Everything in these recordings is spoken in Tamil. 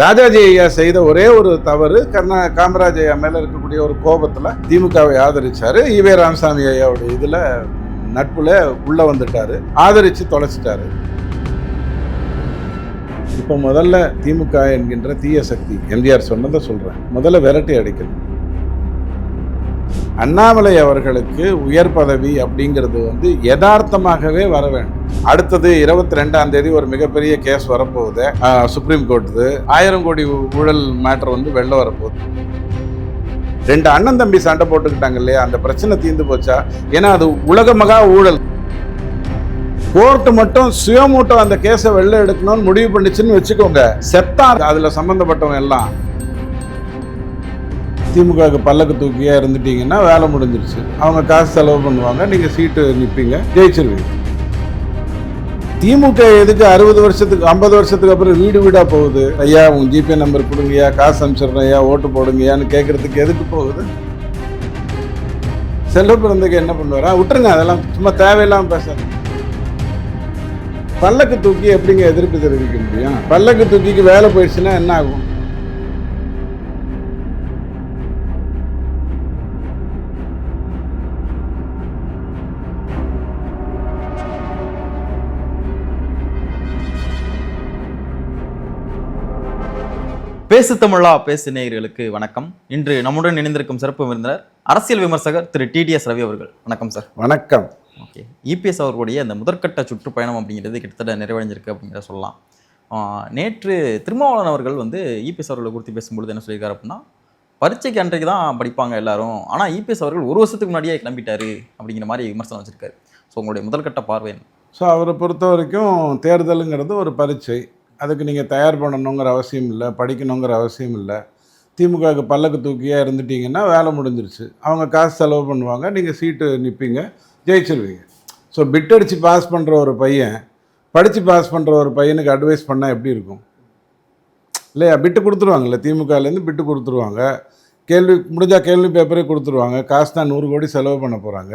ராஜாஜி ஐயா செய்த ஒரே ஒரு தவறு கர்ணா காமராஜ் ஐயா மேல இருக்கக்கூடிய ஒரு கோபத்துல திமுகவை ஆதரிச்சாரு. ஈவே ராமசாமி ஐயாவுடைய இதுல நட்புல உள்ள வந்துட்டாரு. ஆதரிச்சு தொலைச்சிட்டாரு. இப்போ முதல்ல திமுக என்கின்ற தீய சக்தி எம்ஜிஆர் சொன்னதை சொல்றேன். முதல்ல விரட்டி அடிக்கணும். அண்ணாமலை அவர்களுக்கு உயர் பதவி அப்படிங்கிறது வந்து யதார்த்தமாகவே வர வேண்டும். அடுத்தது இருபத்தி ரெண்டாம் தேதி ஒரு மிகப்பெரிய கேஸ் வரப்போகுது. ஆஹ், சுப்ரீம் கோர்ட்டு ஆயிரம் கோடி ஊழல் மேட்டர் வந்து வெளில வரப்போகுது. ரெண்டு அண்ணன் தம்பி சண்டை போட்டுக்கிட்டாங்க இல்லையா? அந்த பிரச்சனை தீர்ந்து போச்சா? ஏன்னா அது உலக மகா ஊழல். கோர்ட்டு மட்டும் சுயமூட்டம் அந்த கேஸை வெளில எடுக்கணும்னு முடிவு பண்ணுச்சுன்னு வச்சுக்கோங்க. செத்தா அதில் சம்மந்தப்பட்டவங்க எல்லாம் திமுகவுக்கு பல்லக்கு தூக்கியா இருந்துட்டீங்கன்னா வேலை முடிஞ்சிருச்சு. அவங்க காசு செலவு பண்ணுவாங்க நீங்கள் சீட்டு நிற்பீங்க ஜெயிச்சிருவீங்க. திமுக எதுக்கு அறுபது வருஷத்துக்கு ஐம்பது வருஷத்துக்கு அப்புறம் வீடு வீடாக போகுது? ஐயா உங்கள் ஜிபே நம்பர் கொடுங்கய்யா காசு அனுப்பிச்சிடுறேன் ஐயா ஓட்டு போடுங்கய்யான்னு கேட்கறதுக்கு எதுக்கு போகுது? செல்வ பிறந்தக்கு என்ன பண்ணுவாரா? விட்டுருங்க அதெல்லாம் சும்மா தேவையில்லாமல் பேச பல்லக்கு தூக்கி எப்படிங்க எதிர்ப்பு தெரிவிக்க முடியும்? பல்லக்கு தூக்கிக்கு வேலை போயிடுச்சுன்னா என்ன ஆகும்? பேசு தமிழா பேசு நேயர்களுக்கு வணக்கம். இன்று நம்முடன் இணைந்திருக்கும் சிறப்பு விருந்தினர் அரசியல் விமர்சகர் திரு டிடிஎஸ் ரவி அவர்கள். வணக்கம் சார் வணக்கம். ஓகே இபிஎஸ் அவர்களுடைய அந்த முதற்கட்ட சுற்றுப்பயணம் அப்படிங்கிறது கிட்டத்தட்ட நிறைவடைஞ்சிருக்கு அப்படிங்கிறத சொல்லலாம். நேற்று திருமாவளவன் அவர்கள் வந்து இபிஎஸ் அவர்களை குறித்து பேசும்பொழுது என்ன சொல்லியிருக்காரு அப்படின்னா பரீட்சைக்கு அன்றைக்கு தான் படிப்பாங்க எல்லாரும். ஆனால் இபிஎஸ் அவர்கள் ஒரு வருஷத்துக்கு முன்னாடியே கிளம்பிட்டாரு. அப்படிங்கிற மாதிரி விமர்சனம் வச்சிருக்காரு. ஸோ உங்களுடைய முதல்கட்ட பார்வை என்ன? ஸோ அவரை பொறுத்த வரைக்கும் தேர்தலுங்கிறது ஒரு பரீட்சை. அதுக்கு நீங்கள் தயார் பண்ணணுங்கிற அவசியம் இல்லை படிக்கணுங்கிற அவசியம் இல்லை. திமுகவுக்கு பல்லக்கு தூக்கியாக இருந்துட்டீங்கன்னா வேலை முடிஞ்சிருச்சு. அவங்க காசு செலவு பண்ணுவாங்க நீங்கள் சீட்டு நிற்பீங்க ஜெயிச்சிருவீங்க. ஸோ பிட் அடித்து பாஸ் பண்ணுற ஒரு பையன் படித்து பாஸ் பண்ணுற ஒரு பையனுக்கு அட்வைஸ் பண்ணால் எப்படி இருக்கும்? இல்லையா? பிட்டு கொடுத்துருவாங்கல்ல திமுகலேருந்து பிட்டு கொடுத்துருவாங்க. கேள்வி முடிஞ்சால் கேள்வி பேப்பரே கொடுத்துருவாங்க. காசு தான் நூறு கோடி செலவு பண்ண போகிறாங்க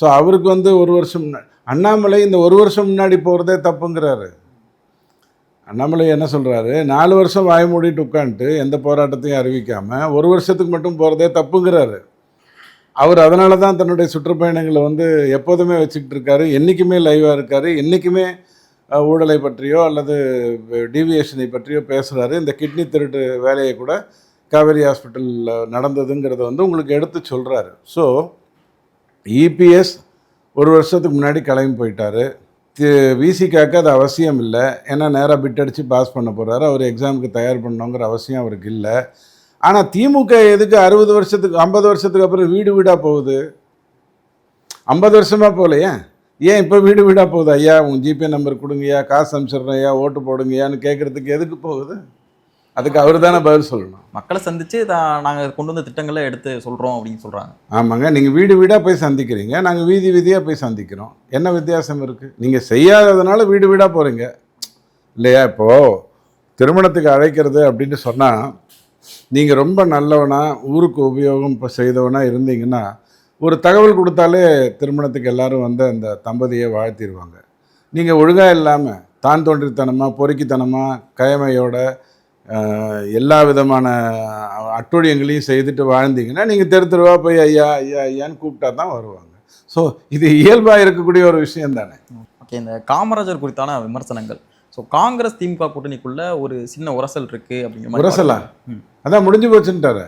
ஸோ அவருக்கு வந்து ஒரு வருஷம் முன்னா- அண்ணாமலை இந்த ஒரு வருஷம் முன்னாடி போகிறதே தப்புங்கிறாரு. அண்ணாமலை என்ன சொல்கிறாரு நாலு வருஷம் வாய் மூடிட்டு உட்காந்துட்டு எந்த போராட்டத்தையும் அறிவிக்காமல் ஒரு வருஷத்துக்கு மட்டும் போகிறதே தப்புங்கிறாரு. அவர் அதனால தான் தன்னுடைய சுற்றுப்பயணங்களை வந்து எப்போதுமே வச்சுக்கிட்டு இருக்காரு. என்றைக்குமே லைவாக இருக்கார். என்றைக்குமே ஊழலை பற்றியோ அல்லது டிவியேஷனை பற்றியோ பேசுகிறாரு இந்த கிட்னி திருட்டு வேலையை கூட காவேரி ஹாஸ்பிட்டலில் நடந்ததுங்கிறத வந்து உங்களுக்கு எடுத்து சொல்கிறாரு ஸோ இபிஎஸ் ஒரு வருஷத்துக்கு முன்னாடி கிளம்பி போயிட்டார். விசிக்காக்கு அது அவசியம் இல்லை. ஏன்னா நேராக பிட் அடித்து பாஸ் பண்ண போகிறாரு அவர் எக்ஸாமுக்கு தயார் பண்ணணுங்கிற அவசியம் அவருக்கு இல்லை. ஆனால் திமுக எதுக்கு அறுபது வருஷத்துக்கு ஐம்பது வருஷத்துக்கு அப்புறம் வீடு வீடாக போகுது? ஐம்பது வருஷமாக போகலையே ஏன்? இப்போ வீடு வீடாக போகுது? ஐயா உங்கள் ஜிபே நம்பர் கொடுங்கய்யா காசு அனுப்பிச்சிட்றேன் ஐயா ஓட்டு போடுங்கய்யான்னு கேட்குறதுக்கு எதுக்கு போகுது? அதுக்கு அவர் தானே பதில் சொல்லணும். மக்களை சந்திச்சு தான் நாங்கள் கொண்டு வந்த திட்டங்களை எடுத்து சொல்கிறோம் அப்படின்னு சொல்கிறாங்க ஆமாங்க நீங்கள் வீடு வீடாக போய் சந்திக்கிறீங்க நாங்கள் வீதி வீதியாக போய் சந்திக்கிறோம். என்ன வித்தியாசம் இருக்குது நீங்கள் செய்யாததுனால வீடு வீடாக போகிறீங்க இல்லையா இப்போது திருமணத்துக்கு அழைக்கிறது அப்படின்னு சொன்னால் நீங்கள் ரொம்ப நல்லவனா ஊருக்கு உபயோகம் இப்போ செய்தவனா இருந்தீங்கன்னா ஒரு தகவல் கொடுத்தாலே திருமணத்துக்கு எல்லாரும் வந்து அந்த தம்பதியை வாழ்த்திடுவாங்க நீங்கள் ஒழுங்காக இல்லாமல் தான் தோன்றித்தனமாக பொறுக்கித்தனமாக கயமையோட எல்லா விதமான அட்டூழியங்களையும் செய்துட்டு வாழ்ந்தீங்கன்னா நீங்கள் தெரு தெருவா போய் ஐயா ஐயா ஐயான்னு கூப்பிட்டா தான் வருவாங்க. ஸோ இது இயல்பாக இருக்கக்கூடிய ஒரு விஷயம் தானே. ஓகே இந்த காமராஜர் குறித்தான விமர்சனங்கள். ஸோ காங்கிரஸ் திமுக கூட்டணிக்குள்ள ஒரு சின்ன உரசல் இருக்கு அப்படிங்கிற உரசலா? அதான் முடிஞ்சு போச்சுன்ட்டாரு.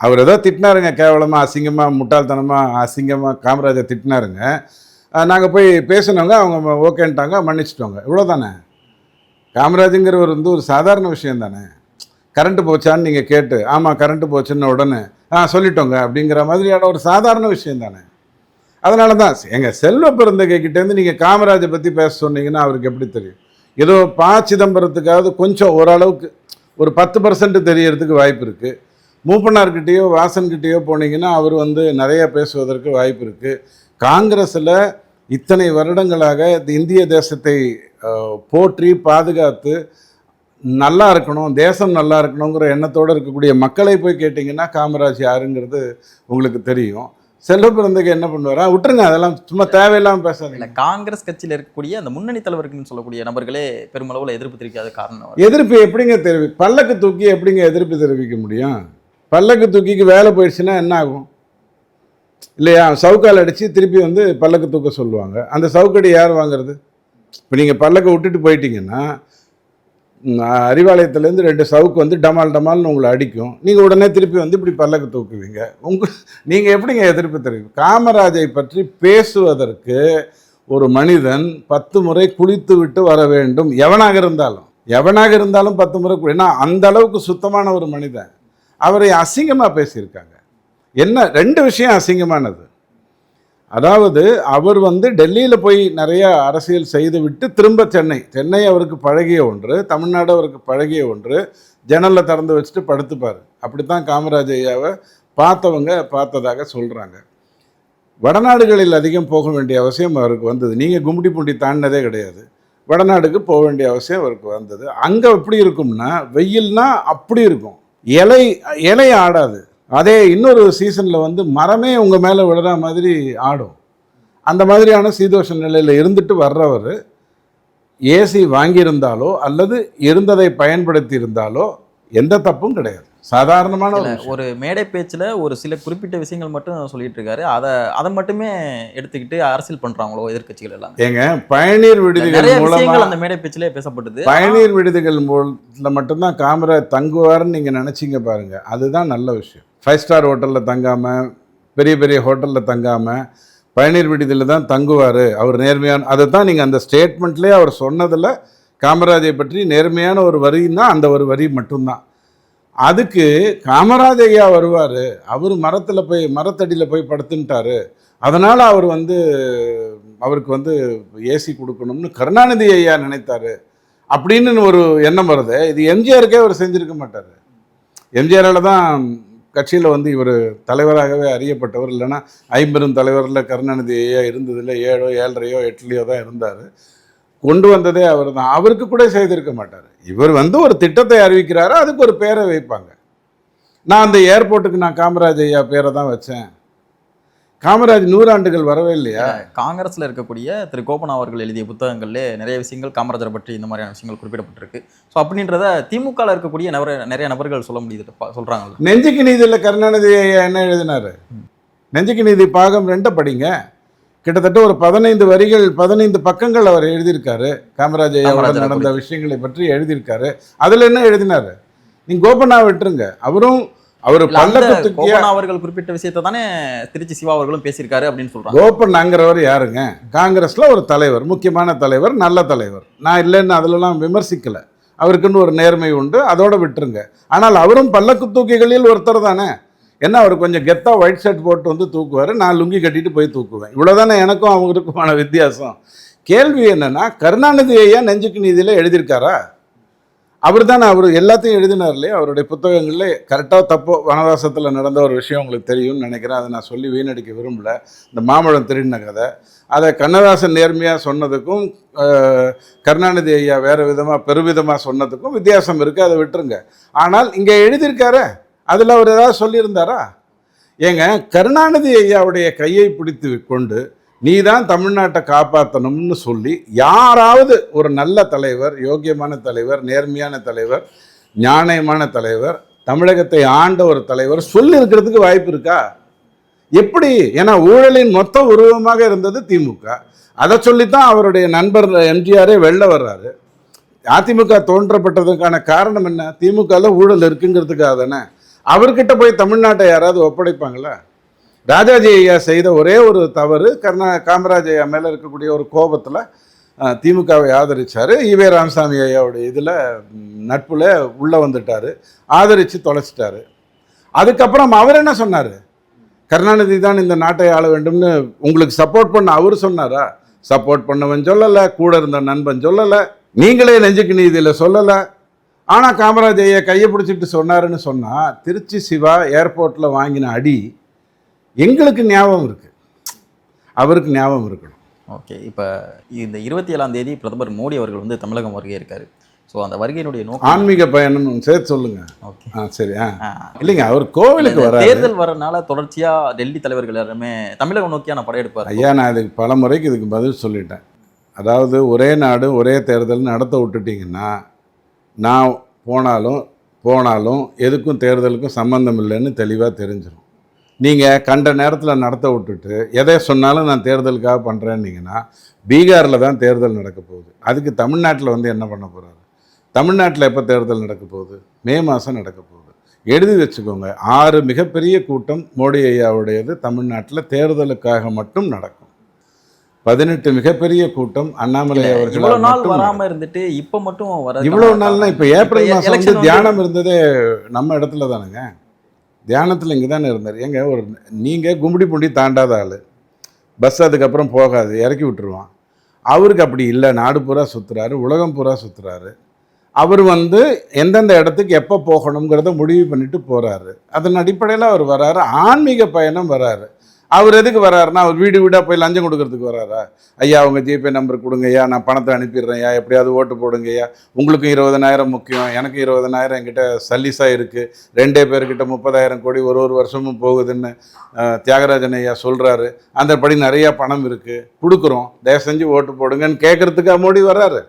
அவர் ஏதோ திட்டினாருங்க கேவலமாக அசிங்கமாக முட்டாள்தனமாக அசிங்கமாக காமராஜர் திட்டினாருங்க. நாங்கள் போய் பேசினவங்க அவங்க ஓகேன்ட்டாங்க மன்னிச்சிட்டோங்க. இவ்வளோதானே காமராஜுங்கிறவர் வந்து ஒரு சாதாரண விஷயம் தானே? கரண்ட்டு போச்சான்னு நீங்கள் கேட்டு ஆமாம் கரண்ட்டு போச்சுன்னு உடனே ஆ சொல்லிட்டோங்க அப்படிங்கிற மாதிரியான ஒரு சாதாரண விஷயம் தானே? அதனால தான் எங்கள் செல்வ பிறந்தகைக்கிட்டேருந்து நீங்கள் காமராஜை பற்றி பேச சொன்னீங்கன்னா அவருக்கு எப்படி தெரியும்? ஏதோ பா சிதம்பரத்துக்காவது கொஞ்சம் ஓரளவுக்கு ஒரு பத்து பர்சன்ட் தெரியறதுக்கு வாய்ப்பு இருக்குது மூப்பனார்கிட்டேயோ வாசன்கிட்டேயோ போனீங்கன்னா அவர் வந்து நிறைய பேசுவதற்கு வாய்ப்பு இருக்குது காங்கிரஸில் இத்தனை வருடங்களாக இந்திய தேசத்தை போற்றி பாதுகாத்து நல்லா இருக்கணும் தேசம் நல்லா இருக்கணுங்கிற எண்ணத்தோடு இருக்கக்கூடிய மக்களை போய் கேட்டிங்கன்னா காமராஜ் யாருங்கிறது உங்களுக்கு தெரியும். செல்வ பிறந்தக்கு என்ன பண்ணுவாரா? விட்டுருங்க அதெல்லாம் சும்மா தேவையில்லாமல் பேசாதீங்க. இல்ல காங்கிரஸ் கட்சியில இருக்கக்கூடிய அந்த முன்னணி தலைவர்கள்னு சொல்லக்கூடிய நபர்களே பெருமளவுல எதிர்ப்பு தெரிவிக்காத காரணம் எதிர்ப்பு எப்படிங்க தெரிவி பல்லக்கு தூக்கி எப்படிங்க எதிர்ப்பு தெரிவிக்க முடியும்? பல்லக்கு தூக்கிக்கு வேலை போயிடுச்சுன்னா என்ன ஆகும்? இல்லையா? சவுக்கால் அடித்து திருப்பி வந்து பல்லக்கு தூக்க சொல்லுவாங்க. அந்த சவுக்கடி யார் வாங்குறது? இப்போ நீங்கள் பல்லக்கை விட்டுட்டு போயிட்டீங்கன்னா அறிவாலயத்துலேருந்து ரெண்டு சவுக்கு வந்து டமால் டமால்னு உங்களை அடிக்கும். நீங்கள் உடனே திருப்பி வந்து இப்படி பல்லக்கு தூக்குவீங்க. உங்கள் நீங்கள் எப்படிங்க எதிர்ப்பு தெரியும் காமராஜை பற்றி பேசுவதற்கு ஒரு மனிதன் பத்து முறை குளித்து விட்டு வர வேண்டும். எவனாக இருந்தாலும் எவனாக இருந்தாலும் பத்து முறை ஏன்னா அந்த அளவுக்கு சுத்தமான ஒரு மனிதன். அவரை அசிங்கமாக பேசியிருக்காங்க. என்ன ரெண்டு விஷயம் அசிங்கமானது. அதாவது அவர் வந்து டெல்லியில் போய் நிறைய அரசியல் செய்துவிட்டு திரும்ப சென்னை. சென்னை அவருக்கு பழகிய ஒன்று தமிழ்நாடு அவருக்கு பழகிய ஒன்று. ஜன்னலில் திறந்து வச்சுட்டு படுத்துப்பார். அப்படித்தான் காமராஜ் ஐயாவை பார்த்தவங்க பார்த்ததாக சொல்கிறாங்க வடநாடுகளில் அதிகம் போக வேண்டிய அவசியம் அவருக்கு வந்தது. நீங்கள் கும்மிடி பூண்டி தாண்டினதே கிடையாது. வடநாடுக்கு போக வேண்டிய அவசியம் அவருக்கு வந்தது. அங்கே எப்படி இருக்கும்னா வெயில்னா அப்படி இருக்கும். இலை இலை ஆடாது. அதே இன்னொரு சீசனில் வந்து மரமே உங்கள் மேலே விழுற மாதிரி ஆடும். அந்த மாதிரியான சீதோஷ நிலையில் இருந்துட்டு வர்றவர் ஏசி வாங்கியிருந்தாலோ அல்லது இருந்ததை பயன்படுத்தி இருந்தாலோ எந்த தப்பும் கிடையாது. சாதாரணமான ஒரு மேடை பேச்சுல ஒரு சில குறிப்பிட்ட விஷயங்கள் மட்டும் சொல்லிட்டு இருக்காரு. அதை அதை மட்டுமே எடுத்துக்கிட்டு அரசியல் பண்றாங்களோ எதிர்க்கட்சிகள் எல்லாம். ஏங்க பயனீர் விடுதிகள் மூலமா அந்த மேடை பேச்சிலே பேசப்பட்டது. பயனீர் விடுதிகள் மூலத்தில் மட்டும்தான் காமராஜ் தங்குவார்னு நீங்கள் நினச்சிங்க பாருங்க. அதுதான் நல்ல விஷயம். ஃபைவ் ஸ்டார் ஹோட்டலில் தங்காமல் பெரிய பெரிய ஹோட்டலில் தங்காமல் பயனீர் விடுதியில் தான் தங்குவார். அவர் நேர்மையான அதை தான் நீங்கள் அந்த ஸ்டேட்மெண்ட்லேயே அவர் சொன்னதில் காமராஜை பற்றி நேர்மையான ஒரு வரின்னா அந்த ஒரு வரி மட்டும்தான். அதுக்கு காமராஜையா வருவார். அவர் மரத்தில் போய் மரத்தடியில் போய் படுத்துன்ட்டாரு அதனால் அவர் வந்து அவருக்கு வந்து ஏசி கொடுக்கணும்னு கருணாநிதி ஐயா நினைத்தார். அப்படின்னு ஒரு எண்ணம் வருது. இது எம்ஜிஆருக்கே அவர் செஞ்சுருக்க மாட்டார். எம்ஜிஆரால் தான் கட்சியில் வந்து இவர் தலைவராகவே அறியப்பட்டவர் இல்லைன்னா ஐம்பெரும் தலைவரில் கருணாநிதி ஐயா இருந்ததில்ல ஏழோ ஏழரையோ எட்டுலையோ தான் இருந்தார். கொண்டு வந்ததே அவர் தான் அவருக்கு கூட செய்திருக்க மாட்டார். இவர் வந்து ஒரு திட்டத்தை அறிவிக்கிறாரு அதுக்கு ஒரு பேரை வைப்பாங்க. நான் அந்த ஏர்போர்ட்டுக்கு நான் காமராஜ் ஐயா பேரை தான் வச்சேன். காமராஜ் நூறாண்டுகள் வரவே இல்லையா? காங்கிரஸ்ல இருக்கக்கூடிய திரு கோபன் அவர்கள் எழுதிய புத்தகங்கள்ல நிறைய விஷயங்கள் காமராஜரை பற்றி இந்த மாதிரியான விஷயங்கள் குறிப்பிடப்பட்டிருக்கு. ஸோ அப்படின்றத திமுகல இருக்கக்கூடிய நிறைய நிறைய நபர்கள் சொல்ல முடியுது சொல்றாங்கல்ல. நெஞ்சுக்கு நீதியில் கருணாநிதி என்ன எழுதினாரு? நெஞ்சுக்கு நீதி பாகம் ரெண்டை படிங்க. கிட்டத்தட்ட ஒரு பதினைந்து வரிகள் பதினைந்து பக்கங்கள் அவர் எழுதியிருக்காரு. காமராஜ் ஐயாவோட காமராஜரை நடந்த விஷயங்களை பற்றி எழுதியிருக்காரு. அதில் என்ன எழுதினாரு? நீங்க கோபனா விட்டுருங்க. அவரும் அவர் இல்ல, அந்த பல்லக்கு தூக்கிய கோபன் அவர்கள் குறிப்பிட்ட விஷயத்தை தானே திருச்சி சிவா அவர்களும் பேசியிருக்காரு அப்படின்னு சொல்றாங்க. கோபண்ணாங்கிறவர் யாருங்க? காங்கிரஸ்ல ஒரு தலைவர் முக்கியமான தலைவர் நல்ல தலைவர். நான் இல்லைன்னு அதிலலாம் விமர்சிக்கல. அவருக்குன்னு ஒரு நேர்மை உண்டு அதோட விட்டுருங்க. ஆனால் அவரும் பல்லக்கு தூக்கிகளில் ஒருத்தர் தானே. என்ன அவர் கொஞ்சம் கெத்தா ஒயிட் ஷர்ட் போட்டு வந்து தூக்குவார் நான் லுங்கி கட்டிட்டு போய் தூக்குவேன். இவ்வளோதானே எனக்கும் அவங்களுக்குமான வித்தியாசம். கேள்வி என்னன்னா கருணாநிதி ஐயா நெஞ்சுக்கு நீதியில் எழுதியிருக்காரா? அவர் தான் அவர் எல்லாத்தையும் எழுதினார் இல்லையா? அவருடைய புத்தகங்களில் கரெக்டாக தப்போ வனவாசத்தில் நடந்த ஒரு விஷயம் உங்களுக்கு தெரியும்னு நினைக்கிறேன். அதை நான் சொல்லி வீணடிக்க விரும்பல. இந்த மாம்பழம் திருடின கதை. அதை கண்ணதாசன் நேர்மையாக சொன்னதுக்கும் கருணாநிதி ஐயா வேறு விதமாக பெருவிதமாக சொன்னதுக்கும் வித்தியாசம் இருக்குது அதை விட்டுருங்க. ஆனால் இங்கே எழுதியிருக்காரே. அதில் அவர் ஏதாவது சொல்லியிருந்தாரா? ஏங்க கருணாநிதி ஐயாவுடைய கையை பிடித்து கொண்டு நீ தான் தமிழ்நாட்டை காப்பாற்றணும்னு சொல்லி யாராவது ஒரு நல்ல தலைவர் யோக்கியமான தலைவர் நேர்மையான தலைவர் ஞானயமான தலைவர் தமிழகத்தை ஆண்ட ஒரு தலைவர் சொல்லி இருக்கிறதுக்கு வாய்ப்பு இருக்கா? எப்படி? ஏன்னா ஊழலின் மொத்த உருவமாக இருந்தது திமுக. அதை சொல்லித்தான் அவருடைய நண்பர் எம்ஜிஆரே வெளில வர்றாரு. அதிமுக தோன்றப்பட்டதுக்கான காரணம் என்ன? திமுகவில் ஊழல் இருக்குங்கிறதுக்காக தானே? அவர்கிட்ட போய் தமிழ்நாட்டை யாராவது ஒப்படைப்பாங்களா? ராஜாஜி ஐயா செய்த ஒரே ஒரு தவறு கர்ணா காமராஜ் ஐயா மேலே இருக்கக்கூடிய ஒரு கோபத்தில் திமுகவை ஆதரித்தார் ஈவே ராமசாமி ஐயாவுடைய இதில் நட்பில் உள்ளே வந்துட்டார். ஆதரித்து தொலைச்சிட்டாரு. அதுக்கப்புறம் அவர் என்ன சொன்னார்? கருணாநிதி தான் இந்த நாட்டை ஆள வேண்டும்னு உங்களுக்கு சப்போர்ட் பண்ண அவர் சொன்னாரா? சப்போர்ட் பண்ணவன் சொல்லலை கூட இருந்த நண்பன் சொல்லலை நீங்களே நெஞ்சுக்கு நீதியில் சொல்லலை. ஆனால் காமராஜ் ஐயா கையை பிடிச்சிட்டு சொன்னாருன்னு சொன்னால் திருச்சி சிவா ஏர்போர்ட்டில் வாங்கின அடி எங்களுக்கு ஞாபகம் இருக்கு. அவருக்கு ஞாபகம் இருக்கணும். ஓகே இப்போ இந்த இருபத்தி ஏழாம் தேதி பிரதமர் மோடி அவர்கள் வந்து தமிழகம் வருகை இருக்காரு. ஸோ அந்த வருகையினுடைய நோக்கம் ஆன்மீக பயணம் சேர்த்து சொல்லுங்க. ஓகே. ஆ சரி ஆ. இல்லைங்க அவர் கோவிலுக்கு வராரு. தேர்தல் வரனால தொடர்ச்சியா டெல்லி தலைவர்கள் எல்லாருமே தமிழகம் நோக்கியான படையெடுப்பார். ஐயா நான் இதுக்கு பல முறைக்கு இதுக்கு பதில் சொல்லிட்டேன். அதாவது ஒரே நாடு ஒரே தேர்தல் நடத்த விட்டுட்டீங்கன்னா நான் போனாலும் போனாலும் எதுக்கும் தேர்தலுக்கும் சம்மந்தம் இல்லைன்னு தெளிவாக தெரிஞ்சிடும் நீங்கள் கண்ட நேரத்தில் நடத்த விட்டுட்டு எதை சொன்னாலும் நான் தேர்தலுக்காக பண்ணுறேன்னீங்கன்னா பீகாரில் தான் தேர்தல் நடக்க போகுது. அதுக்கு தமிழ்நாட்டில் வந்து என்ன பண்ண போகிறாரு தமிழ்நாட்டில் எப்போ தேர்தல் நடக்க போகுது? மே மாதம் நடக்க போகுது. எழுதி வச்சுக்கோங்க ஆறு மிகப்பெரிய கூட்டம் மோடி ஐயாவுடையது தமிழ்நாட்டில் தேர்தலுக்காக மட்டும் நடக்கும். பதினெட்டு மிகப்பெரிய கூட்டம் அண்ணாமலை இவ்வளவு அவர்களால் நாள் வராம. இருந்துட்டு இப்ப மட்டும் இவ்வளவு நாள்னா இப்போ ஏப்ரல் வந்து வந்து- தியானம் இருந்ததே நம்ம இடத்துல தானுங்க. தியானத்தில் இங்கே தானே இருந்தார். ஏங்க ஒரு நீங்கள் கும்படி பூண்டி தாண்டாத ஆள். பஸ் அதுக்கப்புறம் போகாது இறக்கி விட்டுருவான். அவருக்கு அப்படி இல்லை நாடு பூரா சுற்றுறாரு உலகம் பூரா சுற்றுறாரு அவர் வந்து எந்தெந்த இடத்துக்கு எப்போ போகணுங்கிறத முடிவு பண்ணிட்டு போகிறாரு அதன் அடிப்படையில் அவர் வராரு ஆன்மீக பயணம் வராரு. அவர் எதுக்கு வராருன்னா அவர் வீடு வீடாக போய் லஞ்சம் கொடுக்கறதுக்கு வராரா? ஐயா அவங்க ஜிபே நம்பர் கொடுங்க ஐயா நான் பணத்தை அனுப்பிடுறேன் ஐயா எப்படியாவது ஓட்டு போடுங்க ஐயா. உங்களுக்கும் இருபதனாயிரம் முக்கியம் எனக்கு இருபதனாயிரம் என்கிட்ட சல்லிஸாக இருக்குது ரெண்டே பேர்கிட்ட முப்பதாயிரம் கோடி ஒரு ஒரு வருஷமும் போகுதுன்னு தியாகராஜன் ஐயா சொல்கிறாரு அந்த படி நிறையா பணம் இருக்குது கொடுக்குறோம். தயவு செஞ்சு ஓட்டு போடுங்கன்னு கேட்குறதுக்கு மோடி வர்றாரு.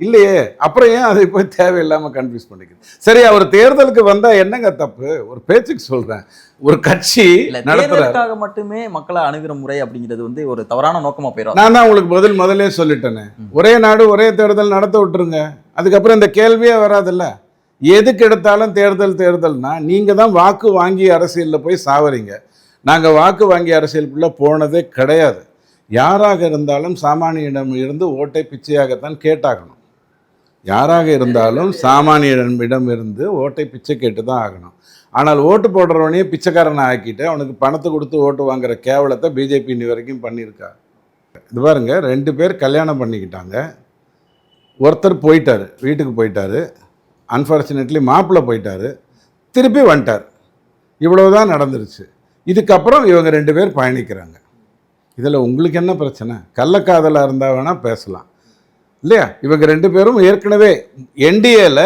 இல்லையே. அப்புறம் ஏன் அதை போய் தேவையில்லாமல் கன்ஃபியூஸ் பண்ணிக்கிறது சரி அவர் தேர்தலுக்கு வந்தால் என்னங்க தப்பு? ஒரு பேச்சுக்கு சொல்கிறேன் ஒரு கட்சி தேர்தலுக்காக மட்டுமே மக்களை அணுகிற முறை அப்படிங்கிறது வந்து ஒரு தவறான நோக்கமா போயிடும். நான் தான் உங்களுக்கு பதில் முதல்லே சொல்லிட்டேனே. ஒரே நாடு ஒரே தேர்தல் நடத்த விட்டுருங்க. அதுக்கப்புறம் இந்த கேள்வியே வராதுல்ல. எதுக்கு எடுத்தாலும் தேர்தல் தேர்தல்னா நீங்கள் தான் வாக்கு வாங்கி அரசியலில் போய் சாவறீங்க. நாங்கள் வாக்கு வாங்கி அரசியலுக்குள்ளே போனதே கிடையாது. யாராக இருந்தாலும் சாமானியிடம் இருந்து ஓட்டை பிச்சையாகத்தான் கேட்டாகணும். யாராக இருந்தாலும் சாமானியிடமிடம் இருந்து ஓட்டை பிச்சை கேட்டு தான் ஆகணும். ஆனால் ஓட்டு போடுறவனையே பிச்சைக்காரனை ஆக்கிட்டு அவனுக்கு பணத்தை கொடுத்து ஓட்டு வாங்குற கேவலத்தை பிஜேபி இன்னி வரைக்கும் பண்ணியிருக்கா. இது பாருங்க ரெண்டு பேர் கல்யாணம் பண்ணிக்கிட்டாங்க. ஒருத்தர் போயிட்டாரு வீட்டுக்கு போயிட்டாரு. அன்ஃபார்ச்சுனேட்லி மாப்பிள்ளை போயிட்டாரு. திருப்பி வந்துட்டார். இவ்வளவுதான் நடந்துருச்சு. இதுக்கப்புறம் இவங்க ரெண்டு பேர் பயணிக்கிறாங்க. இதில் உங்களுக்கு என்ன பிரச்சனை? கள்ளக்காதலாக இருந்தால் வேணால் பேசலாம். இல்லையா? இவங்க ரெண்டு பேரும் ஏற்கனவே என்டிஏல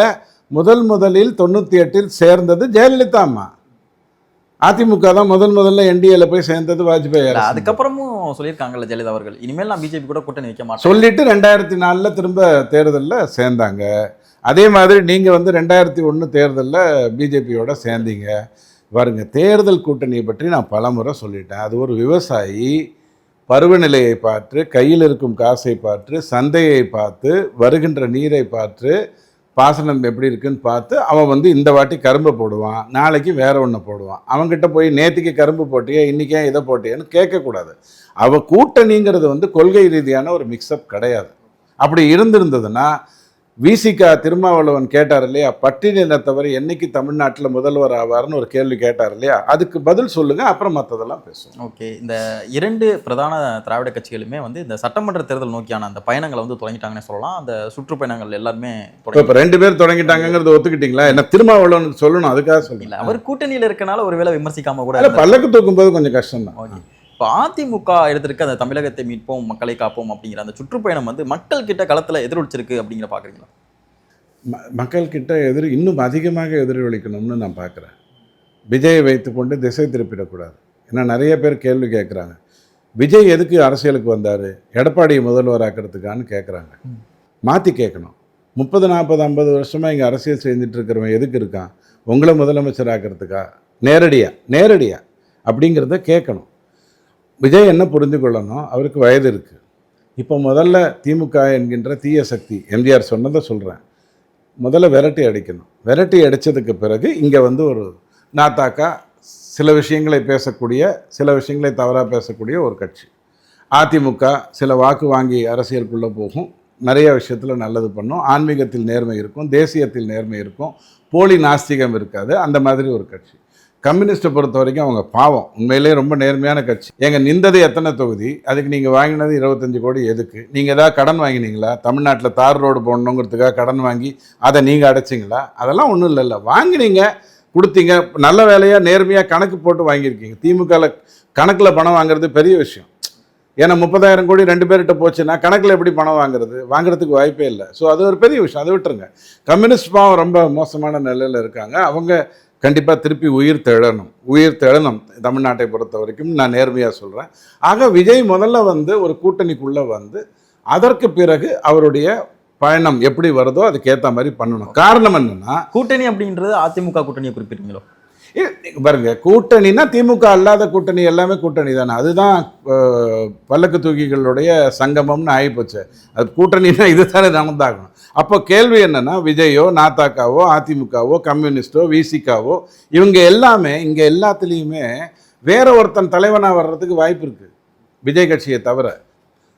முதல் முதலில் தொண்ணூற்றி எட்டில் சேர்ந்தது ஜெயலலிதா அம்மா. அதிமுக தான் முதல் முதல்ல என்டிஏல போய் சேர்ந்தது வாஜ்பாய். அதுக்கப்புறமும் சொல்லியிருக்காங்கல்ல ஜெயலலிதா அவர்கள். இனிமேல் நான் பிஜேபி கூட கூட்டணி வைக்க மாட்டேன். சொல்லிட்டு ரெண்டாயிரத்தி நாலில் திரும்ப தேர்தலில் சேர்ந்தாங்க. அதே மாதிரி நீங்கள் வந்து ரெண்டாயிரத்தி ஒன்று தேர்தலில் பிஜேபியோட சேர்ந்தீங்க. பாருங்க தேர்தல் கூட்டணியை பற்றி நான் பலமுறை சொல்லிட்டேன். அது ஒரு விவசாயி பருவநிலையை பார்த்து கையில் இருக்கும் காசை பார்த்து சந்தையை பார்த்து வருகின்ற நீரை பார்த்து பாசனம் எப்படி இருக்குன்னு பார்த்து அவன் வந்து இந்த வாட்டி கரும்பை போடுவான் நாளைக்கு வேற ஒன்று போடுவான். அவன்கிட்ட போய் நேற்றுக்கு கரும்பு போட்டியா இன்றைக்கே ஏன் இதை போட்டியான்னு கேட்கக்கூடாது. அவள் கூட்டணிங்கிறது வந்து கொள்கை ரீதியான ஒரு மிக்சப் கிடையாது. அப்படி இருந்திருந்ததுன்னா விசிகா திருமாவளவன் கேட்டார் இல்லையா? பட்டியலினத்தவர் என்னைக்கு தமிழ்நாட்டில் முதல்வர் ஆவார்னு ஒரு கேள்வி கேட்டார் இல்லையா? அதுக்கு பதில் சொல்லுங்க அப்புறம் மற்றதெல்லாம் பேசுவோம். ஓகே இந்த இரண்டு பிரதான திராவிட கட்சிகளுமே வந்து இந்த சட்டமன்ற தேர்தல் நோக்கியான அந்த பயணங்களை வந்து தொடங்கிட்டாங்கன்னே சொல்லலாம். அந்த சுற்றுப்பயணங்கள் எல்லாருமே இப்போ ரெண்டு பேர் தொடங்கிட்டாங்கிறத ஒத்துக்கிட்டீங்களா? என்ன திருமாவளவனுக்கு சொல்லணும் அதுக்காக சொல்லுங்க அவர் கூட்டணியில இருக்கனால ஒருவேளை விமர்சிக்காம கூட. பல்லக்கு தூக்கும்போது கொஞ்சம் கஷ்டம் தான் ஓகே. இப்போ அதிமுக எடுத்திருக்க அந்த தமிழகத்தை மீட்போம் மக்களை காப்போம் அப்படிங்கிற அந்த சுற்றுப்பயணம் வந்து மக்கள் கிட்ட களத்துல எதிரொலிச்சிருக்கு அப்படிங்கிற பாக்குறீங்களா? ம- மக்கள்கிட்ட எதிர் இன்னும் அதிகமாக எதிரொலிக்கணும்னு நான் பார்க்குறேன் விஜயை வைத்துக்கொண்டு திசை திருப்பிடக்கூடாது. ஏன்னா நிறைய பேர் கேள்வி கேட்குறாங்க விஜய் எதுக்கு அரசியலுக்கு வந்தார்? எடப்பாடியை முதல்வராக்கிறதுக்கான்னு கேட்குறாங்க. மாற்றி கேட்கணும் முப்பது நாற்பது ஐம்பது வருஷமாக இங்கே அரசியல் செஞ்சுட்டு இருக்கிறவன் எதுக்கு இருக்கான்? உங்களை முதலமைச்சர் ஆக்கிறதுக்கா? நேரடியாக நேரடியாக அப்படிங்கிறத கேட்கணும் விஜய் என்ன புரிந்து கொள்ளணும் அவருக்கு வயது இருக்குது இப்போ முதல்ல திமுக என்கின்ற தீய சக்தி எம்ஜிஆர் சொன்னதை சொல்கிறேன் முதல்ல விரட்டி அடிக்கணும். விரட்டி அடித்ததுக்கு பிறகு இங்கே வந்து ஒரு நாத்தாக்கா சில விஷயங்களை பேசக்கூடிய சில விஷயங்களை தவறாக பேசக்கூடிய ஒரு கட்சி. அதிமுக சில வாக்கு வாங்கி அரசியலுக்குள்ளே போகும். நிறைய விஷயத்தில் நல்லது பண்ணும். ஆன்மீகத்தில் நேர்மை இருக்கும். தேசியத்தில் நேர்மை இருக்கும். போலி நாஸ்திகம் இருக்காது. அந்த மாதிரி ஒரு கட்சி. கம்யூனிஸ்ட்டை பொறுத்த வரைக்கும் அவங்க பாவம். உண்மையிலேயே ரொம்ப நேர்மையான கட்சி. எங்கள் நிந்தது எத்தனை தொகுதி? அதுக்கு நீங்கள் வாங்கினது இருபத்தஞ்சு கோடி எதுக்கு? நீங்கள் ஏதாவது கடன் வாங்கினீங்களா? தமிழ்நாட்டில் தார் ரோடு போடணுங்கிறதுக்காக கடன் வாங்கி அதை நீங்கள் அடைச்சிங்களா? அதெல்லாம் ஒன்றும் இல்லைல்ல வாங்கினீங்க கொடுத்தீங்க. நல்ல வேலையாக நேர்மையாக கணக்கு போட்டு வாங்கியிருக்கீங்க. திமுகவில் கணக்கில் பணம் வாங்குறது பெரிய விஷயம். ஏன்னா முப்பதாயிரம் கோடி ரெண்டு பேர்கிட்ட போச்சுன்னா கணக்கில் எப்படி பணம் வாங்குறது? வாங்குறதுக்கு வாய்ப்பே இல்லை. ஸோ அது ஒரு பெரிய விஷயம். அதை விட்டுருங்க. கம்யூனிஸ்ட் பாவம் ரொம்ப மோசமான நிலையில் இருக்காங்க. அவங்க கண்டிப்பாக திருப்பி உயிர் தெழணும் உயிர் தெழணும் தமிழ்நாட்டை பொறுத்த வரைக்கும் நான் நேர்மையாக சொல்கிறேன் ஆக விஜய் முதல்ல வந்து ஒரு கூட்டணிக்குள்ளே வந்து அதற்கு பிறகு அவருடைய பயணம் எப்படி வருதோ அதுக்கேற்ற மாதிரி பண்ணணும். காரணம் என்னன்னா கூட்டணி அப்படின்றது அதிமுக கூட்டணியை குறிப்பிட்டீங்களோ பாருங்க கூட்டணினா திமுக அல்லாத கூட்டணி எல்லாமே கூட்டணி தானே. அதுதான் பல்லக்கு தூக்கிகளுடைய சங்கமம்னு ஆகிப்போச்சு அது கூட்டணினா இது தானே நடந்தாகணும். அப்போ கேள்வி என்னன்னா விஜயோ நாத்தாக்காவோ அதிமுகவோ கம்யூனிஸ்டோ விசிகாவோ இவங்க எல்லாமே இங்கே எல்லாத்துலேயுமே வேற ஒருத்தன் தலைவனாக வர்றதுக்கு வாய்ப்பு இருக்குது விஜய் கட்சியை தவிர.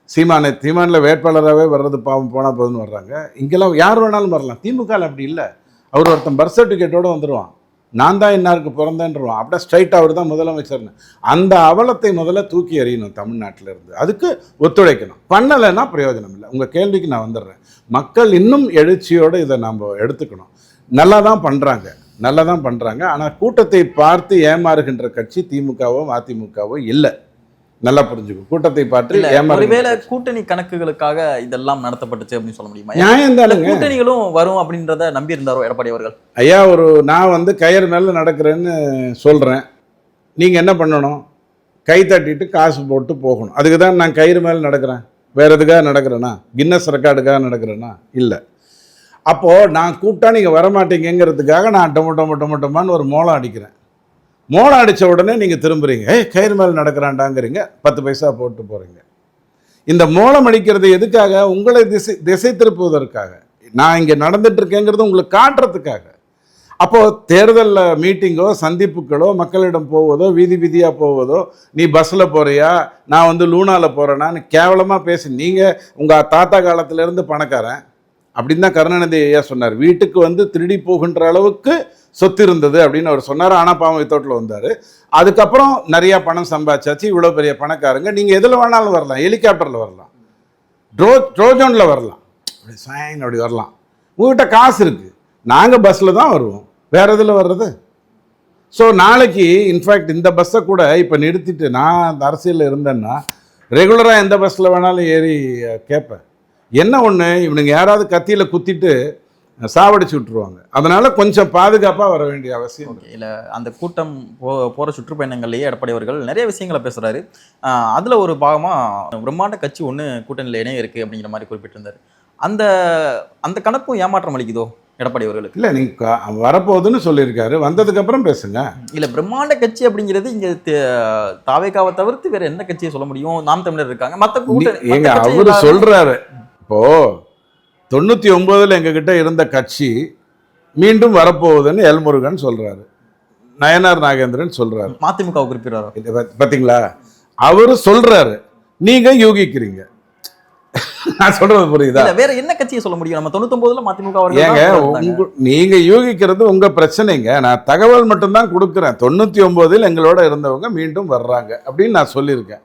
சீமானை சீமானில் வேட்பாளராகவே வர்றது பாவம் போனால் போதுன்னு வர்றாங்க. இங்கெல்லாம் யார் வேணாலும் வரலாம். திமுகவில் அப்படி இல்லை. அவர் ஒருத்தன் பர்த் சர்டிஃபிகேட்டோடு வந்துடுவான் நான் தான் இன்னாருக்கு பிறந்தேன்றோம். அப்படியே ஸ்ட்ரைட்டாக அவர் தான் முதலமைச்சர்னு. அந்த அவலத்தை முதல்ல தூக்கி எறியணும் தமிழ்நாட்டில் இருந்து அதுக்கு ஒத்துழைக்கணும். பண்ணலைன்னா பிரயோஜனம் இல்லை. உங்கள் கேள்விக்கு நான் வந்துடுறேன். மக்கள் இன்னும் எழுச்சியோடு இதை நாம் எடுத்துக்கணும். நல்லா தான் பண்ணுறாங்க நல்லா தான் பண்ணுறாங்க ஆனால் கூட்டத்தை பார்த்து ஏமாறுகின்ற கட்சி திமுகவோ அதிமுகவோ இல்லை. நல்லா புரிஞ்சுக்கும். கூட்டத்தை பார்த்து ஒருவேளை. கூட்டணி கணக்குகளுக்காக இதெல்லாம் நடத்தப்பட்டுச்சு அப்படின்னு சொல்ல முடியுமா? நியாயம் தானுங்க. கூட்டணிகளும் வரும் அப்படின்றத நம்பி இருந்தாரோ எடப்பாடி அவர்கள்? ஐயா ஒரு நான் வந்து கயிறு மேலே நடக்கிறேன்னு சொல்கிறேன் நீங்கள் என்ன பண்ணணும்? கை தட்டிட்டு காசு போட்டு போகணும். அதுக்கு தான் நான் கயிறு மேலே நடக்கிறேன். வேறு எதுக்காக நடக்கிறேன்னா கின்னஸ் ரெக்கார்டுக்காக நடக்கிறேன்னா இல்லை. அப்போது நான் கூப்பிட்டா நீங்கள் வரமாட்டீங்கிறதுக்காக நான் டொம டொம டொம டொமான்னு ஒரு மோளம் அடிக்கிறேன். மோளம் அடித்த உடனே நீங்கள் திரும்புகிறீங்க ஏய் கயிறு மேலே நடக்கிறாண்டாங்கிறீங்க பத்து பைசா போட்டு போகிறீங்க இந்த மோளம் அடிக்கிறது எதுக்காக? உங்களை திசை திசை திருப்புவதற்காக. நான் இங்கே நடந்துட்டு இருக்கேங்கிறது உங்களுக்கு காட்டுறதுக்காக. அப்போது தேர்தலில் மீட்டிங்கோ சந்திப்புகளோ மக்களிடம் போவதோ வீதி வீதியாக போவதோ நீ பஸ்ஸில் போகிறியா நான் வந்து லூனாவில் போகிறேனான்னு கேவலமாக பேசி நீங்கள் உங்கள் தாத்தா காலத்திலேருந்து பணக்காரன். அப்படின்னு தான் கருணாநிதி ஐயா சொன்னார். வீட்டுக்கு வந்து திருடி போகின்ற அளவுக்கு சொத்து இருந்தது அப்படின்னு அவர் சொன்னார். ஆனால் பாவம் வித்தோட்டில் வந்தார். அதுக்கப்புறம் நிறையா பணம் சம்பாதிச்சாச்சு. இவ்வளோ பெரிய பணக்காரங்க. நீங்கள் எதில் வேணாலும் வரலாம். ஹெலிகாப்டரில் வரலாம். ட்ரோ ட்ரோஜோனில் வரலாம். அப்படி சாயின் அப்படி வரலாம். உங்ககிட்ட காசு இருக்குது நாங்கள் பஸ்ஸில் தான் வருவோம். வேறு எதில் வர்றது? ஸோ நாளைக்கு இன்ஃபேக்ட் இந்த பஸ்ஸை கூட இப்போ நிறுத்திட்டு நான் அந்த அரசியலில் இருந்தேன்னா ரெகுலராக எந்த பஸ்ஸில் வேணாலும் ஏறி கேட்பேன். என்ன ஒன்று இவனுங்க யாராவது கத்தியில் குத்திட்டு சாவடிச்சு விட்ருவாங்க அதனால் கொஞ்சம் பாதுகாப்பாக வர வேண்டிய அவசியம் இல்ல அந்த கூட்டம் போ போற சுற்றுப்பயணங்கள்லயே எடப்பாடி அவர்கள் நிறைய விஷயங்களை பேசுறாரு. ஆஹ் அதுல ஒரு பாகமா பிரம்மாண்ட கட்சி ஒண்ணு கூட்டணியில இணைய இருக்கு அப்படிங்கிற மாதிரி குறிப்பிட்டிருந்தாரு. அந்த அந்த கணக்கும் ஏமாற்றம் அளிக்குதோ எடப்பாடி அவர்களுக்கு? இல்லை நீங்கள் வரப்போகுதுன்னு சொல்லியிருக்காரு. வந்ததுக்கப்புறம் பேசுங்க. இல்ல பிரம்மாண்ட கட்சி அப்படிங்கிறது இங்க தே- தாவேகாவை தவிர்த்து வேற எந்த கட்சியை சொல்ல முடியும்? நாம் தமிழர் இருக்காங்க. மத்த கூட்ட நீ- ஏங்க மத்த கட்சி அவரு எல்லாரும் சொல்றாரு. இப்போ தொண்ணூத்தி ஒன்பதுல எங்ககிட்ட இருந்த கட்சி மீண்டும் வரப்போகுதுன்னு எல்முருகன் சொல்றாரு. நயனார் நாகேந்திரன் சொல்றாரு. மதிமுக குறிப்பிடுறாரோ? பாத்தீங்களா? அவரு சொல்றாரு. நீங்க யூகிக்கிறீங்க. நான் சொல்றது புரியுதா? வேற என்ன கட்சியை சொல்ல முடியும்? நம்ம தொண்ணூத்தொன்பதுல மதிமுக ஏங்க நீங்க யூகிக்கிறது உங்க பிரச்சனைங்க. நான் தகவல் மட்டும்தான் கொடுக்குறேன். தொண்ணூத்தி ஒன்பதில் எங்களோட இருந்தவங்க மீண்டும் வர்றாங்க அப்படின்னு நான் சொல்லியிருக்கேன்.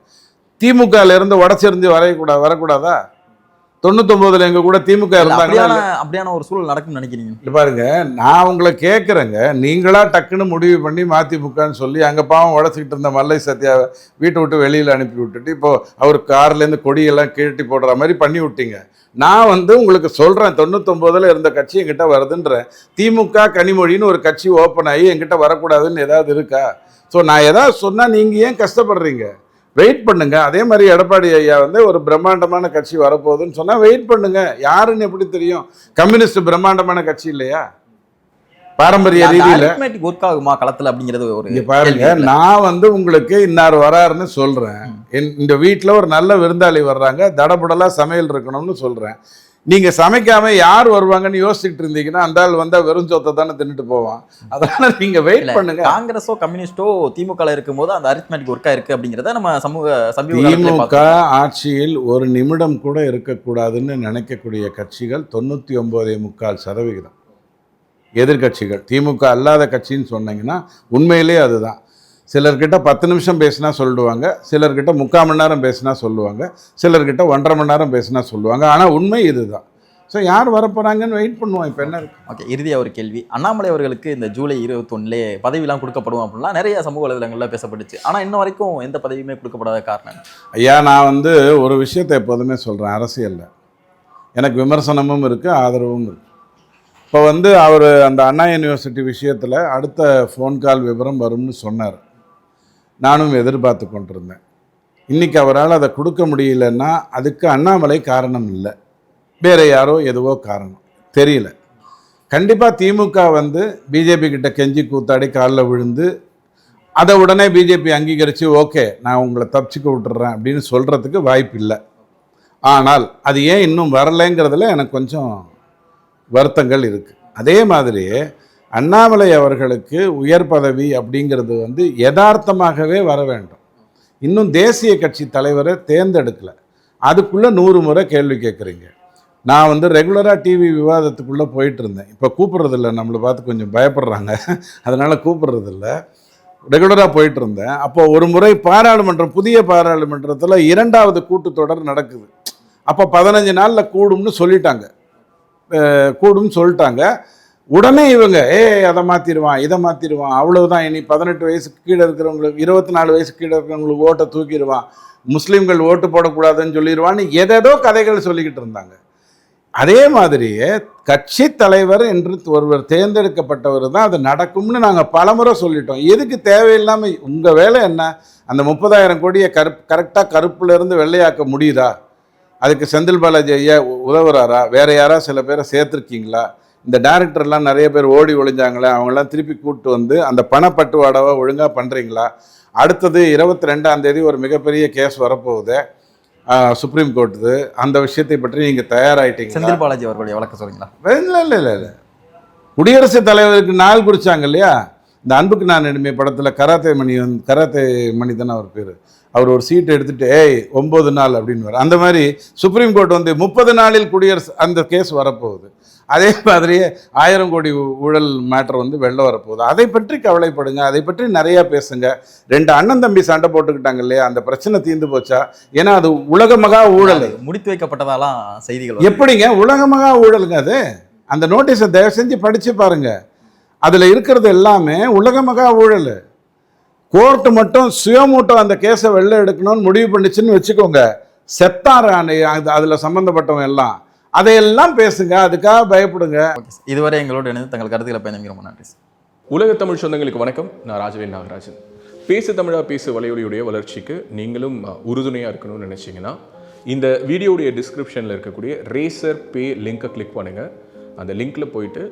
திமுகல இருந்து உடச்சிருந்து வரையக்கூடாது வரக்கூடாதா? தொண்ணூத்தொன்பதுல எங்க கூட திமுக இல்ல, இருந்தாங்களா அப்படியான ஒரு சூழல் நடக்கும்னு நினைக்கிறீங்க. இல்ல பாருங்க நான் உங்களை கேட்குறேங்க நீங்களா டக்குன்னு முடிவு பண்ணி மதிமுகன்னு சொல்லி அங்கே பாவம் உடச்சிக்கிட்டு இருந்த மல்லை சத்யாவை வீட்டை விட்டு வெளியில் அனுப்பி விட்டுட்டு இப்போ அவர் கார்லேருந்து கொடியெல்லாம் கீழ்ட்டி போடுற மாதிரி பண்ணி விட்டீங்க. நான் வந்து உங்களுக்கு சொல்கிறேன் தொண்ணூத்தொம்போதில் இருந்த கட்சி என்கிட்ட வருதுன்றேன். திமுக கனிமொழின்னு ஒரு கட்சி ஓப்பன் ஆகி என்கிட்ட வரக்கூடாதுன்னு ஏதாவது இருக்கா? ஸோ நான் ஏதாவது சொன்னால் நீங்கள் ஏன் கஷ்டப்படுறீங்க? வெயிட் பண்ணுங்க. அதே மாதிரி எடப்பாடி ஐயா வந்து ஒரு பிரம்மாண்டமான கட்சி வரப்போகுதுன்னு சொன்னால் வெயிட் பண்ணுங்க. யாருன்னு எப்படி தெரியும்? கம்யூனிஸ்ட் பிரம்மாண்டமான கட்சி இல்லையா? பாரம்பரிய ரீதியில். ஒர்க் ஆகுமா களத்துல அப்படிங்கிறது ஒரு பாருங்க. நான் வந்து உங்களுக்கு இன்னார் வராருன்னு சொல்றேன். என் இந்த வீட்டில் ஒரு நல்ல விருந்தாளி வர்றாங்க. தடபுடலா சமையல் இருக்கணும்னு சொல்றேன். நீங்க சமைக்காம யார் வருவாங்கன்னு யோசிச்சுட்டு இருந்தீங்கன்னா அந்த ஆள் வந்தா வெறும் சொத்தை தானே தின்னுட்டு போவான். அதனால நீங்க வெயிட் பண்ணுங்க. காங்கிரஸோ கம்யூனிஸ்டோ திமுக இருக்கும்போது அந்த அரித்மேட்டிக் ஒர்க்கா இருக்கு அப்படிங்கறத நம்ம சமூக திமுக. ஆட்சியில் ஒரு நிமிடம் கூட இருக்கக்கூடாதுன்னு நினைக்கக்கூடிய கட்சிகள் தொண்ணூற்றி ஒம்போதே முக்கால் சதவிகிதம். எதிர்க்கட்சிகள் திமுக அல்லாத கட்சின்னு சொன்னீங்கன்னா உண்மையிலே அதுதான். சிலர்கிட்ட பத்து நிமிஷம் பேசினா சொல்லுவாங்க சிலர்கிட்ட முக்கால் மணி நேரம் பேசினா சொல்லுவாங்க சிலர்கிட்ட ஒன்றரை மணி நேரம் பேசினா சொல்லுவாங்க. ஆனால் உண்மை இதுதான். ஸோ யார் வரப்போகிறாங்கன்னு வெயிட் பண்ணுவோம். இப்போ என்ன இருக்கு? ஓகே இறுதியாக ஒரு கேள்வி. அண்ணாமலை அவர்களுக்கு இந்த ஜூலை இருபத்தொன்னுலே பதவியெல்லாம் கொடுக்கப்படும் அப்படின்லாம் நிறைய சமூக வலைதளங்களில் பேசப்பட்டுச்சு. ஆனால் இன்ன வரைக்கும் எந்த பதவியுமே கொடுக்கப்படாத காரணம் ஐயா நான் வந்து ஒரு விஷயத்தை எப்போதுமே சொல்கிறேன் அரசியலில். எனக்கு விமர்சனமும் இருக்குது ஆதரவும் இருக்குது இப்போ வந்து அவர் அந்த அண்ணா யூனிவர்சிட்டி விஷயத்தில் அடுத்த ஃபோன் கால் விவரம் வரும்னு சொன்னார். நானும் எதிர்பார்த்து கொண்டிருந்தேன். இன்றைக்கி அவரால் அதை கொடுக்க முடியலன்னா அதுக்கு அண்ணாமலை காரணம் இல்லை. வேறு யாரோ எதுவோ காரணம். தெரியல. கண்டிப்பாக திமுக வந்து பிஜேபி கிட்ட கெஞ்சி கூத்தாடி காலில் விழுந்து அதை உடனே பிஜேபி அங்கீகரித்து ஓகே நான் உங்களை தப்பிச்சுக்க விட்டுறேன் அப்படின்னு சொல்கிறதுக்கு வாய்ப்பு இல்லை. ஆனால் அது ஏன் இன்னும் வரலைங்கிறதுல எனக்கு கொஞ்சம் வருத்தங்கள் இருக்குது அதே மாதிரி அண்ணாமலை அவர்களுக்கு உயர் பதவி அப்படிங்கிறது வந்து யதார்த்தமாகவே வர வேண்டும். இன்னும் தேசிய கட்சி தலைவரை தேர்ந்தெடுக்கல. அதுக்குள்ளே நூறு முறை கேள்வி கேட்குறீங்க. நான் வந்து ரெகுலராக டிவி விவாதத்துக்குள்ளே போயிட்டு இருந்தேன் இப்போ கூப்பிட்றதில்ல. நம்மளை பார்த்து கொஞ்சம் பயப்படுறாங்க. அதனால் கூப்பிட்றதில்ல. ரெகுலராக போயிட்டு இருந்தேன் அப்போ ஒரு முறை பாராளுமன்றம் புதிய பாராளுமன்றத்தில் இரண்டாவது கூட்டத்தொடர் நடக்குது. அப்போ பதினஞ்சு நாளில் கூடும்னு சொல்லிட்டாங்க. கூடும்னு சொல்லிட்டாங்க. உடனே இவங்க ஏ அதை மாற்றிடுவான் இதை மாற்றிடுவான் அவ்வளவுதான். இனி பதினெட்டு வயசுக்கு கீழே இருக்கிறவங்களுக்கு இருபத்தி நாலு வயசுக்கு கீழே இருக்கிறவங்களுக்கு ஓட்டை தூக்கிடுவான். முஸ்லீம்கள் ஓட்டு போடக்கூடாதுன்னு சொல்லிடுவான்னு எதேதோ கதைகள் சொல்லிக்கிட்டு இருந்தாங்க. அதே மாதிரியே கட்சி தலைவர் என்று ஒருவர் தேர்ந்தெடுக்கப்பட்டவர் தான் அது நடக்கும்னு நாங்கள் பலமுறை சொல்லிட்டோம். எதுக்கு தேவையில்லாமல் உங்கள் வேலை என்ன? அந்த முப்பதாயிரம் கோடியை கருப் கரெக்டாக கருப்புலேருந்து வெள்ளையாக்க முடியுதா? அதுக்கு செந்தில் பாலாஜி ஐயா உ- உதவுறாரா? வேற யாரா சில பேரை சேர்த்துருக்கீங்களா? இந்த டேரக்டர்லாம் நிறைய பேர் ஓடி ஒளிஞ்சாங்களே அவங்களாம் திருப்பி கூப்பிட்டு வந்து அந்த பணப்பட்டுவாடாவை ஒழுங்காக பண்ணுறீங்களா அடுத்தது இருபத்தி ரெண்டாம் தேதி ஒரு மிகப்பெரிய கேஸ் வரப்போகுது. சுப்ரீம் கோர்ட்டு அந்த விஷயத்தை பற்றி நீங்கள் தயாராயிட்டீங்களா? செந்தில் பாலாஜி அவர்களுடைய வழக்க சொல்றீங்களா? இல்லை இல்லை இல்லை இல்லை. குடியரசுத் தலைவருக்கு நாள் குறிச்சாங்க இல்லையா? இந்த அன்புக்கு நான் நடுமை படத்தில் கராத்தே மணி வந்து கராத்தே மணி தானே அவர் பேர். அவர் ஒரு சீட் எடுத்துட்டு ஏய் ஒம்பது நாள் அப்படின்னு அந்த மாதிரி சுப்ரீம் கோர்ட் வந்து முப்பது நாளில் குடியரசு அந்த கேஸ் வரப்போகுது. அதே மாதிரியே ஆயிரம் கோடி ஊழல் மேட்டர் வந்து வெளில வரப்போகுது. அதை பற்றி கவலைப்படுங்க. அதை பற்றி நிறையா பேசுங்க. ரெண்டு அண்ணன் தம்பி சண்டை போட்டுக்கிட்டாங்க இல்லையா? அந்த பிரச்சனை தீர்ந்து போச்சா? ஏன்னா அது உலக மகா ஊழல். முடித்து வைக்கப்பட்டதாலாம் செய்திகள். எப்படிங்க? உலகமகா ஊழலுங்க அது. அந்த நோட்டீஸை தயவு செஞ்சு படித்து பாருங்க. அதில் இருக்கிறது எல்லாமே உலகமகா ஊழல். கோர்ட்டு மட்டும் சுயமூட்டம் அந்த கேஸை வெளில எடுக்கணும்னு முடிவு பண்ணிச்சுன்னு வச்சுக்கோங்க. செத்தார் அது அதில் சம்மந்தப்பட்டவங்க எல்லாம். அதையெல்லாம் பேசுங்க அதுக்காக பயப்படுங்க. இதுவரை எங்களோடு இணைந்து தங்கள் கருத்துக்களை பயணிக்க ரொம்ப நன்றி சார். உலக தமிழ் சொந்தங்களுக்கு வணக்கம். நான் ராஜவேல் நாகராஜன். பேசு தமிழா பேசு வலையொலியுடைய வளர்ச்சிக்கு நீங்களும் உறுதுணையாக இருக்கணும்னு நினச்சிங்கன்னா இந்த வீடியோடைய டிஸ்கிரிப்ஷனில் இருக்கக்கூடிய ரேசர் பே லிங்கை கிளிக் பண்ணுங்கள் அந்த லிங்க்கில் போயிட்டு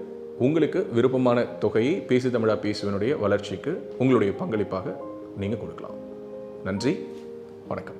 உங்களுக்கு விருப்பமான தொகையை பேசு தமிழா பேசுவனுடைய வளர்ச்சிக்கு உங்களுடைய பங்களிப்பாக நீங்கள் கொடுக்கலாம். நன்றி வணக்கம்.